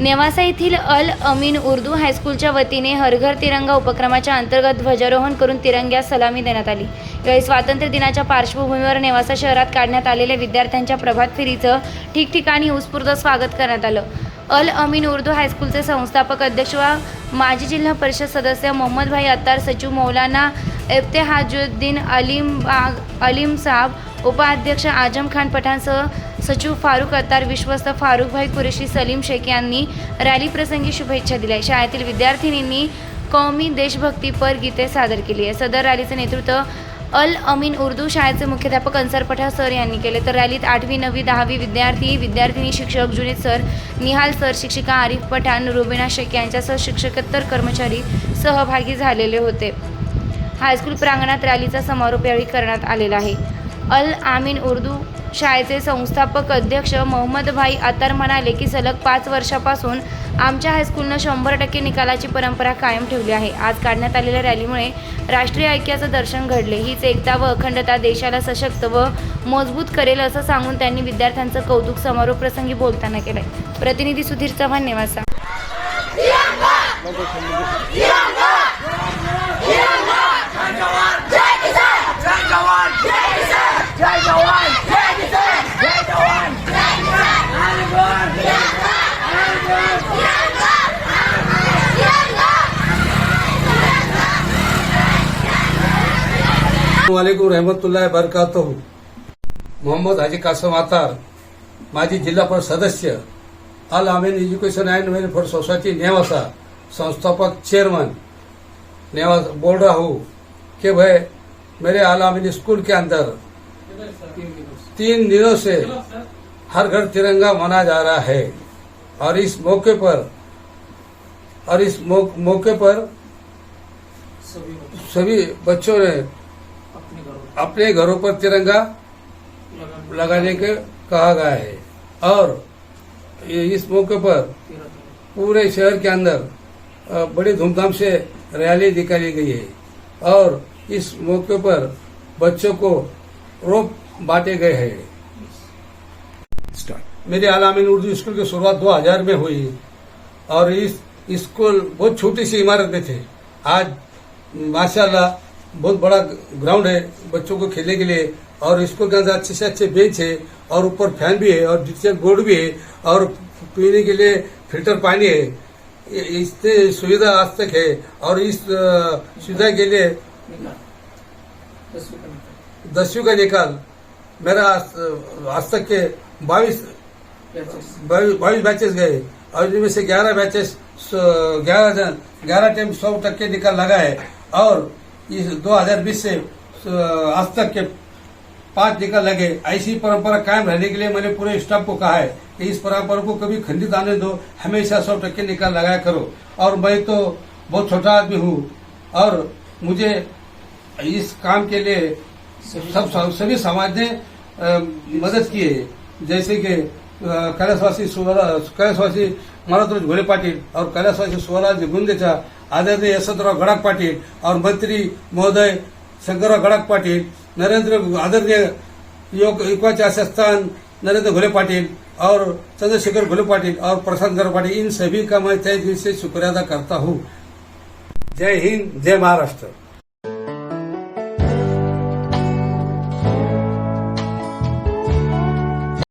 नेवासा येथील अल अमीन उर्दू हायस्कूलच्या वतीने हरघर तिरंगा उपक्रमाच्या अंतर्गत ध्वजारोहण करून तिरंग्यास सलामी देण्यात आली. यावेळी स्वातंत्र्य दिनाच्या पार्श्वभूमीवर नेवासा शहरात काढण्यात आलेल्या विद्यार्थ्यांच्या प्रभात फेरीचं ठिकठिकाणी उत्स्फूर्त स्वागत करण्यात आलं. अल अमीन उर्दू हायस्कूलचे संस्थापक अध्यक्ष व माजी जिल्हा परिषद सदस्य मोहम्मद भाई अत्तार सचिव मौलाना इफ्तेहाजुद्दीन अलीम बाग अलीम साहब उपाध्यक्ष आजम खान पठाणसह सचिव फारुख अत्तार विश्वस्त फारुखभाई कुरेशी सलीम शेख यांनी रॅली प्रसंगी शुभेच्छा दिल्या. शाळेतील विद्यार्थिनींनी कौमी देशभक्तीपर गीते सादर केली आहे सदर रॅलीचे नेतृत्व अल अमीन उर्दू शाळेचे मुख्याध्यापक अन्सर पठा सर यांनी केले. तर रॅलीत आठवी नववी दहावी विद्यार्थी विद्यार्थिनी शिक्षक जुनेद सर निहाल सर शिक्षिका आरिफ पठाण रुबिना शेख यांच्यासह शिक्षकोत्तर कर्मचारी सहभागी झालेले होते. हायस्कूल प्रांगणात रॅलीचा समारोप यावेळी करण्यात आलेला आहे. अल आमीन उर्दू शाळेचे संस्थापक अध्यक्ष मोहम्मद भाई म्हणाले की सलग पाच वर्षापासून आमच्या हायस्कूलनं शंभर टक्के निकालाची परंपरा कायम ठेवली आहे. आज काढण्यात आलेल्या रॅलीमुळे राष्ट्रीय ऐक्याचं दर्शन घडले. हीच एकता व अखंडता देशाला सशक्त व मजबूत करेल असं सांगून त्यांनी विद्यार्थ्यांचं कौतुक समारोप प्रसंगी बोलताना केलंय. प्रतिनिधी सुधीर चव्हाण नेवासा. वालेकुम मोहम्मद हाजी कासम आतार माजी जिल्हा परिषद सदस्य Al Ameen education and welfare society Nevasa संस्थापक चेयरमैन नेवासा बोल रहा हूँ कि भाई मेरे अल आमीन स्कूल के अंदर तीन दिनों से हर घर तिरंगा मनाया जा रहा है। और इस मौके पर, और इस मौके पर सभी बच्चों ने अपने घरों पर तिरंगा लगाने के कहा गया है। और इस मौके पर पूरे शहर के अंदर बड़ी धूमधाम से रैली निकाली गई है। और इस मौके पर बच्चों को रोप बांटे गए हैं। मेरे आलामीन उर्दू स्कूल की शुरुआत 2000 में हुई। और इस स्कूल बहुत छोटी सी इमारत में थे। आज माशाल्लाह बहुत बड़ा ग्राउंड है बच्चों को खेलने के लिए। और स्कूल के अंदर अच्छे से अच्छे बेंच है और ऊपर फ़ैन भी है और डिजिटल बोर्ड भी है और पीने के लिए फ़िल्टर पानी है। इससे सुविधा आज तक है और इस सुविधा के लिए दसवीं का निकाल। मेरा आज तक के बाईस बाईस बैचेस गए। और इनमें से ग्यारह बैचेस ग्यारह ग्यारह टीम सौ टक्के निकाल लगा है और इस 2020 से आज तक के पाँच निकाल लगे। ऐसी परंपरा कायम रहने के लिए मैंने पूरे स्टाफ को कहा है कि इस परंपरा को कभी खंडित आने दो। हमेशा सौ टक्के निकाल लगाया करो। और मैं तो बहुत छोटा आदमी हूँ। और मुझे इस काम के लिए सब सभी समाज ने मदद की है। जैसे कि कैलाशवासी कैलासवासी सुवरा- कैलासवासी मारुतराज घोले पाटील और कैलाशवासी स्वराज गुंदेचा आदरणीय यशवंतराव गडाख पाटील और मंत्री महोदय शंकरराव गडाख पाटील नरेंद्र आदरणीय योग युवाचे संस्थान नरेंद्र घोले पाटिल और चंद्रशेखर घोले पाटिल और प्रशांत गौरव पाटिल इन सभी का मैं तय दिल से शुक्रिया अदा करता हूँ. जय हिंद जय महाराष्ट्र.